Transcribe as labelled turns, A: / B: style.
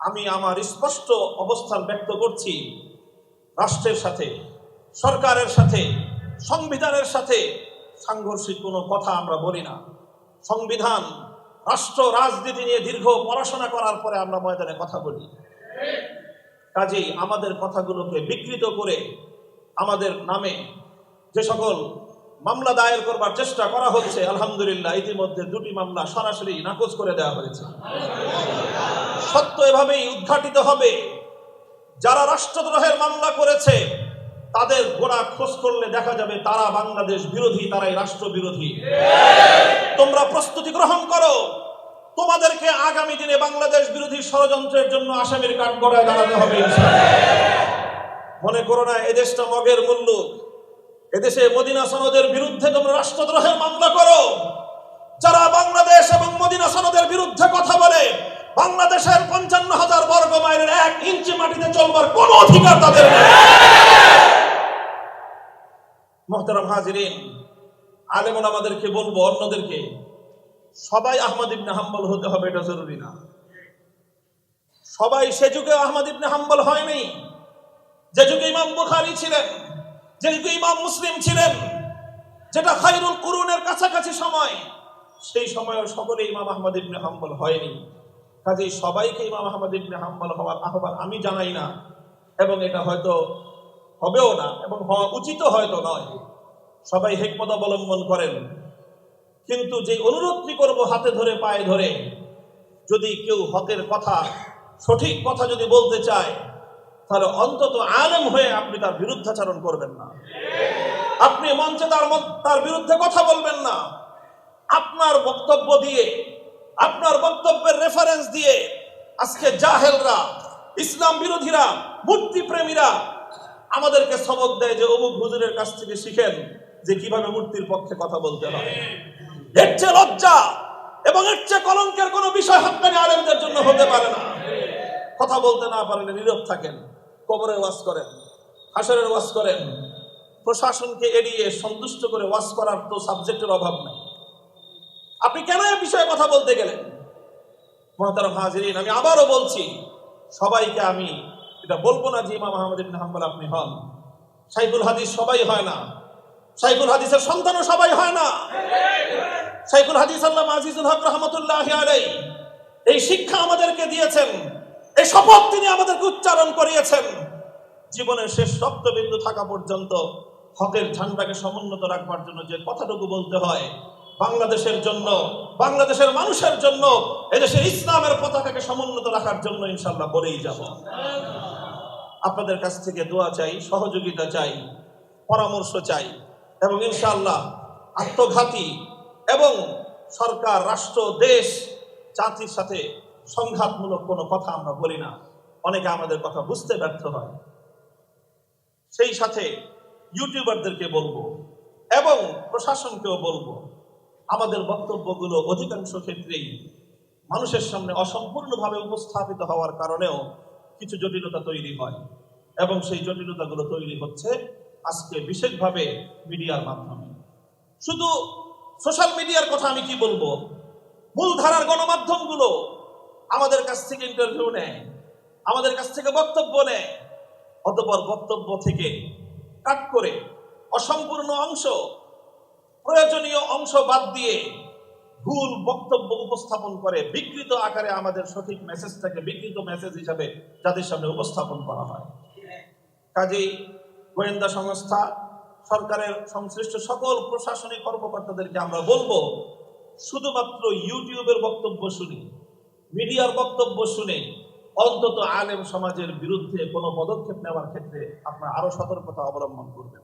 A: আমি আমার স্পষ্ট অবস্থান ব্যক্ত করছি রাষ্ট্রের সাথে, সরকারের সাথে, সংবিধানের সাথে। সাংঘর্ষিক কোনো কথা আমরা বলি না। সংবিধান, রাষ্ট্র, রাজনীতি নিয়ে দীর্ঘ পড়াশোনা করার পরে আমরা ময়দানে কথা বলি। কাজেই আমাদের কথাগুলোকে বিকৃত করে আমাদের নামে যে সকল মামলা দায়ের করবার চেষ্টা করা হচ্ছে, আলহামদুলিল্লাহ, ইতিমধ্যে দুটি মামলা সরাসরি নাকচ করে দেওয়া হয়েছে। সত্য এভাবেই উদ্ঘাটিত হবে। যারা রাষ্ট্রদ্রোহের মামলা করেছে, তাদের গোড়া খোঁজ করলে দেখা যাবে তারা বাংলাদেশ বিরোধী, তারাই রাষ্ট্র বিরোধী। তোমরা প্রস্তুতি গ্রহণ করো। তোমাদেরকে আগামী দিনে বাংলাদেশ বিরোধী ষড়যন্ত্রের জন্য আসামির কাঠগড়ায় দাঁড়াতে হবে মনে করো না, এদেশটা মগের মূল্য এদেশে মদিনা সনদের বিরুদ্ধে তোমরা রাষ্ট্রদ্রোহের মামলা করো। যারা বাংলাদেশ এবং মদিনা সনদের বিরুদ্ধে কথা বলে, বাংলাদেশের পঞ্চান্ন হাজার বর্গ মাইলের এক ইঞ্চি মাটিতে চলবার কোনো অধিকার তাদের নেই। হাজিরিন আলেমন আমাদেরকে বলব, অন্যদেরকে, সবাই আহমদ ইবনে হাম্বল হতে হবে, এটা জরুরি না। সবাই সে যুগে আহমদ ইবনে হাম্বল হয়নি। যে যুগে ইমাম বুখারী ছিলেন যে যুগে ইমাম মুসলিম ছিলেন, যেটা খাইরুল কুরুনের কাছাকাছি সময়, সেই সময়েও সকলে ইমাম আহমদ ইবনে হাম্বল হয়নি। কাজেই সবাইকে ইমাম আহমদ ইবনে হাম্বল হওয়ার আহ্বান আমি জানাই না, এবং এটা হয়তো হবেও না, এবং হওয়া উচিত হয়তো নয়। সবাই হেকমত অবলম্বন করেন। কিন্তু যে অনুরোধটি করব হাতে ধরে, পায়ে ধরে, যদি কেউ হকের কথা, সঠিক কথা যদি বলতে চায় তাহলে অন্তত আলেম হয়ে আপনি তার বিরুদ্ধাচরণ করবেন না। আপনি মঞ্চে তার তার বিরুদ্ধে কথা বলবেন না। আপনার বক্তব্য দিয়ে, আপনার বক্তব্যের রেফারেন্স দিয়ে আজকে জাহেলরা, ইসলাম বিরোধীরা মূর্তি প্রেমীরা আমাদেরকে সবক দেয় যে অমুক হুজুরের কাছ থেকে শিখেন যে কীভাবে মূর্তির পক্ষে কথা বলতে হয়। এর চেয়ে লজ্জা এবং এর চেয়ে কলঙ্কের কোনো বিষয় হাক্কানি আলেমদের জন্য হতে পারে না। কথা বলতে না পারলে নীরব থাকেন। কবরের ওয়াজ করেন হাসরের ওয়াজ করেন। প্রশাসনকে এড়িয়ে সন্তুষ্ট করে ওয়াজ করার তো সাবজেক্টের অভাব নাই। আপনি কেন এ বিষয়ে কথা বলতে গেলেন? মহাতারাম হাজিরিন, আমি আবারও বলছি, সবাইকে আমি এটা বলব না যে ইমাম আহমদ ইবনে হাম্বল আপনি হন। সাইকুল হাদিস সবাই হয় না। সাইকুল হাদিসের সন্তানও সবাই হয় না। সাইকুল হাদিস আল্লাহ আজিজুল হক রহমতুল্লাহ আলাই এই শিক্ষা আমাদেরকে দিয়েছেন। এই শপথ তিনি আমাদেরকে উচ্চারণ করিয়েছেন। জীবনের শেষ রক্তবিন্দু থাকা পর্যন্ত হকের ঝান্ডাকে সমুন্নত রাখবার জন্য যে কথাটুকু বলতে হয়, বাংলাদেশের জন্য, বাংলাদেশের মানুষের জন্য এদেশের ইসলামের পতাকাকে সমুন্নত রাখার জন্য ইনশাল্লাহ বলেই যাব। আপনাদের কাছ থেকে দোয়া চাই, সহযোগিতা চাই, পরামর্শ চাই এবং ইনশাল্লাহ আত্মঘাতী এবং সরকার, রাষ্ট্র, দেশ, জাতির সাথে সংঘাতমূলক কোনো কথা আমরা বলি না। অনেকে আমাদের কথা বুঝতে ব্যর্থ হয়। সেই সাথে ইউটিউবারদেরকে বলব এবং প্রশাসনকেও বলব, আমাদের বক্তব্যগুলো অধিকাংশ ক্ষেত্রেই মানুষের সামনে অসম্পূর্ণভাবে উপস্থাপিত হওয়ার কারণেও কিছু জটিলতা তৈরি হয় এবং সেই জটিলতাগুলো তৈরি হচ্ছে আজকে বিশেষভাবে মিডিয়ার মাধ্যমে। শুধু সোশ্যাল মিডিয়ার কথা আমি কি বলব? মূলধারার গণমাধ্যমগুলো আমাদের কাছ থেকে ইন্টারভিউ নেয়, আমাদের কাছ থেকে বক্তব্য নেয়, অতপর বক্তব্য থেকে কাট করে অসম্পূর্ণ অংশ, প্রয়োজনীয় অংশ বাদ দিয়ে ভুল বক্তব্য উপস্থাপন করে, বিকৃত আকারে আমাদের সঠিক মেসেজটাকে বিকৃত মেসেজ হিসাবে যাদের সামনে উপস্থাপন করা হয়। কাজেই গোয়েন্দা সংস্থা, সরকারের সংশ্লিষ্ট সকল প্রশাসনিক কর্মকর্তাদেরকে আমরা বলব, শুধুমাত্র ইউটিউবের বক্তব্য শুনি। মিডিয়ার বক্তব্য শুনে অন্তত আলেম সমাজের বিরুদ্ধে কোনো পদক্ষেপ নেওয়ার ক্ষেত্রে আপনার আরও সতর্কতা অবলম্বন করবেন।